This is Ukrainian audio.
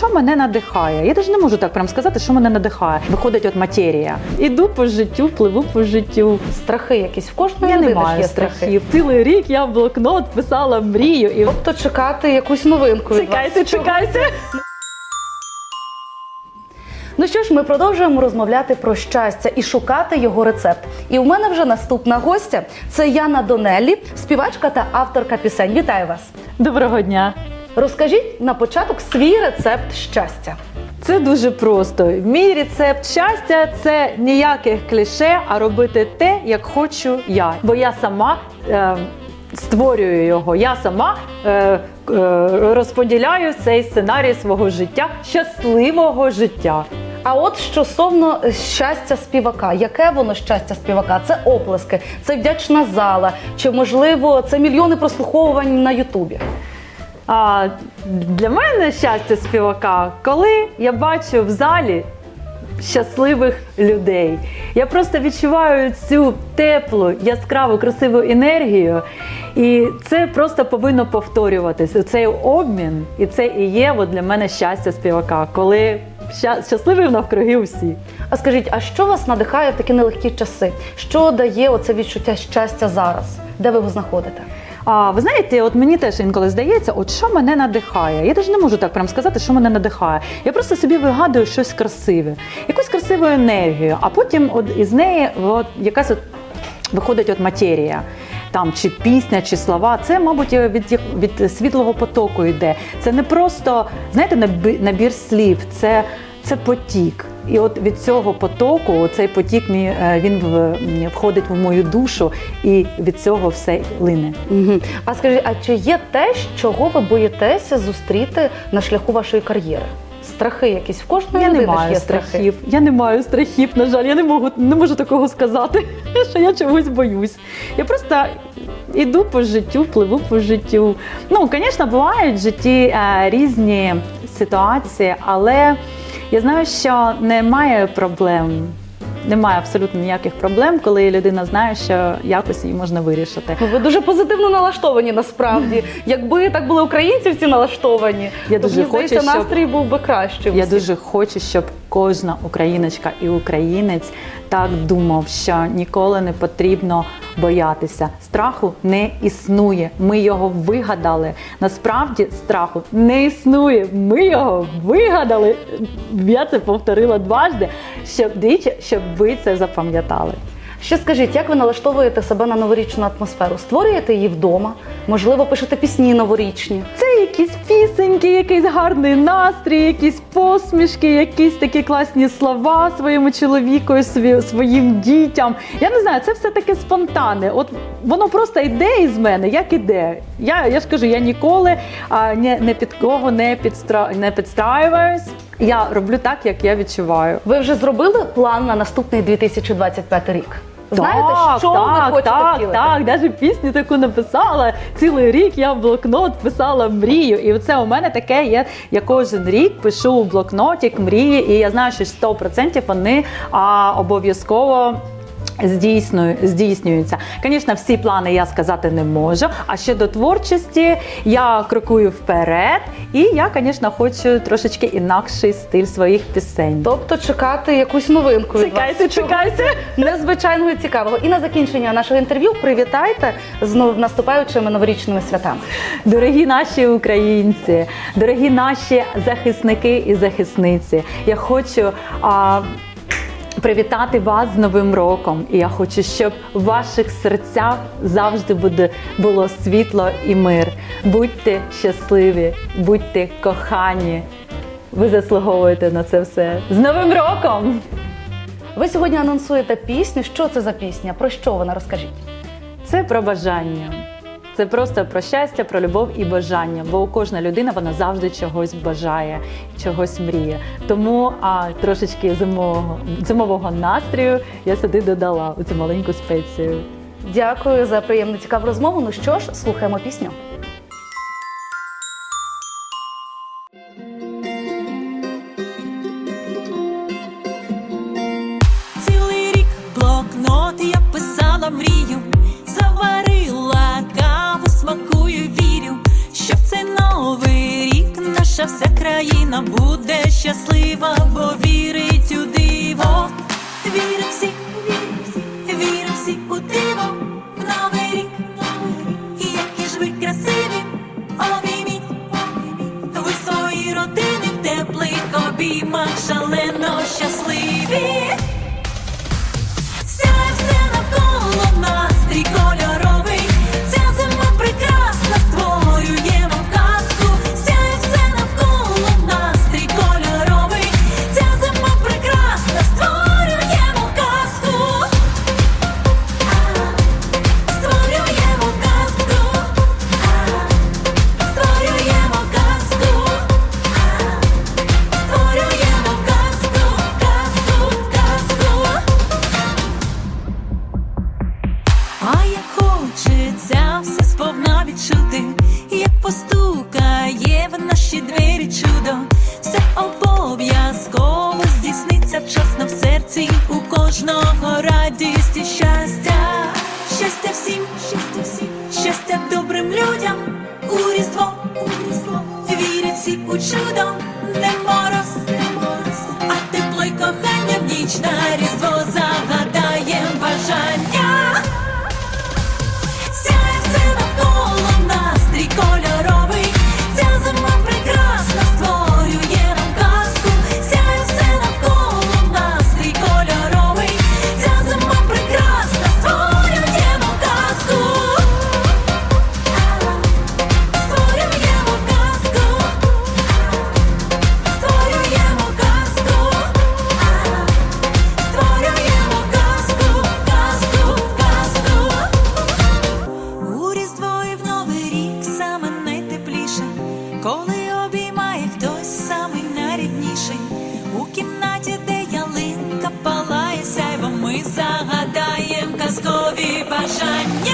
що мене надихає. Я навіть не можу так прям сказати, що мене надихає. Виходить от матерія. Іду по життю, пливу по життю. Страхи якісь в кожної Я не маю є страхи. страхів. Цілий рік я в блокнот писала мрію і Тобто чекати якусь новинку. від чекайте, вас. чекайте. Ну що ж, ми продовжуємо розмовляти про щастя і шукати його рецепт. І у мене вже наступна гостя це Яна Донеллі, співачка та авторка пісень. Вітаю вас! Доброго дня. Розкажіть на початок свій рецепт щастя. Це дуже просто. Мій рецепт щастя це ніяких кліше, а робити те, як хочу я. Бо я сама е, створюю його. Я сама е, е, розподіляю цей сценарій свого життя, щасливого життя. А от стосовно щастя співака, яке воно щастя співака? Це оплески, це вдячна зала, чи можливо це мільйони прослуховувань на Ютубі? А для мене щастя співака, коли я бачу в залі щасливих людей. Я просто відчуваю цю теплу, яскраву, красиву енергію, і це просто повинно повторюватися. Цей обмін, і це і є от для мене щастя співака, коли ща- щасливі навкруги усі. А скажіть, а що вас надихає в такі нелегкі часи? Що дає оце відчуття щастя зараз? Де ви його знаходите? А ви знаєте, от мені теж інколи здається, от що мене надихає. Я навіть не можу так прям сказати, що мене надихає. Я просто собі вигадую щось красиве, якусь красиву енергію, а потім от із неї от якась от виходить от матерія. Там чи пісня, чи слова, це, мабуть, від, їх- від світлого потоку йде. Це не просто знаєте, набір слів, це, це потік. І от від цього потоку, цей потік мій, е, він входить в мою душу, і від цього все лине. Угу. А скажіть, а чи є те, чого ви боїтеся зустріти на шляху вашої кар'єри? Страхи якісь в кожної Я не маю є страхи. страхів. Я не маю страхів. На жаль, я не можу, не можу такого сказати, що я чогось боюсь. Я просто іду по життю, пливу по життю. Ну, звісно, бувають в житті е, різні ситуації, але я знаю, що немає проблем. Немає абсолютно ніяких проблем, коли людина знає, що якось її можна вирішити. Ви дуже позитивно налаштовані насправді. Якби так були українці всі налаштовані, Я то дуже мені здається, хочу, щоб- настрій був би кращий. Я всіх. дуже хочу, щоб кожна україночка і українець так думав, що ніколи не потрібно боятися. Страху не існує. Ми його вигадали. Насправді страху не існує. Ми його вигадали. Я це повторила дважди, щоб двічі, щоб ви це запам'ятали. Ще скажіть, як ви налаштовуєте себе на новорічну атмосферу? Створюєте її вдома? Можливо, пишете пісні новорічні? Це якісь пісеньки, якийсь гарний настрій, якісь посмішки, якісь такі класні слова своєму чоловіку, своїм дітям. Я не знаю, це все таке спонтанне. От воно просто йде із мене, як іде. Я, я ж кажу, я ніколи а, не, не під кого не, підстра... не підстраююсь. Я роблю так, як я відчуваю. Ви вже зробили план на наступний 2025 рік? Знаєте, так, що так, ви хочете так, втілити? так, навіть пісню таку написала. Цілий рік я в блокнот писала мрію. І це у мене таке є. Я кожен рік пишу в блокнотик мрії, і я знаю, що 100% вони а, обов'язково. Здійснюю, здійснюються. Звісно, всі плани я сказати не можу. А щодо творчості, я крокую вперед, і я, звісно, хочу трошечки інакший стиль своїх пісень. Тобто чекати якусь новинку від Чекайте, вас. чекайте. незвичайного і цікавого. І на закінчення нашого інтерв'ю привітайте з наступаючими новорічними святами. Дорогі наші українці, дорогі наші захисники і захисниці, я хочу а, привітати вас з Новим роком. І я хочу, щоб в ваших серцях завжди буде було світло і мир. Будьте щасливі, будьте кохані. Ви заслуговуєте на це все. З Новим роком! Ви сьогодні анонсуєте пісню. Що це за пісня? Про що вона розкажіть? Це про бажання. Це просто про щастя, про любов і бажання. Бо кожна людина вона завжди чогось бажає, чогось мріє. Тому а, трошечки зимового, зимового настрою я сюди додала у цю маленьку спецію. Дякую за приємну цікаву розмову. Ну що ж, слухаємо пісню. Цілий рік блокнот я писала мрію, наша вся країна буде щаслива, бо вірить у диво. Вірим всі, вірим всі у диво, в новий рік. І які ж ви красиві, обійміть ви свої родини в теплих обіймах шалено щасливі. Чудо, все обов'язково здійсниться вчасно в серці у кожного радість і щастя, щастя всім, щастя всім, щастя добрим людям, у різдво, у різдво, вірять всі у чудо, не мороз, не мороз, а тепло й кохання в ніч на різдво загадаєм yeah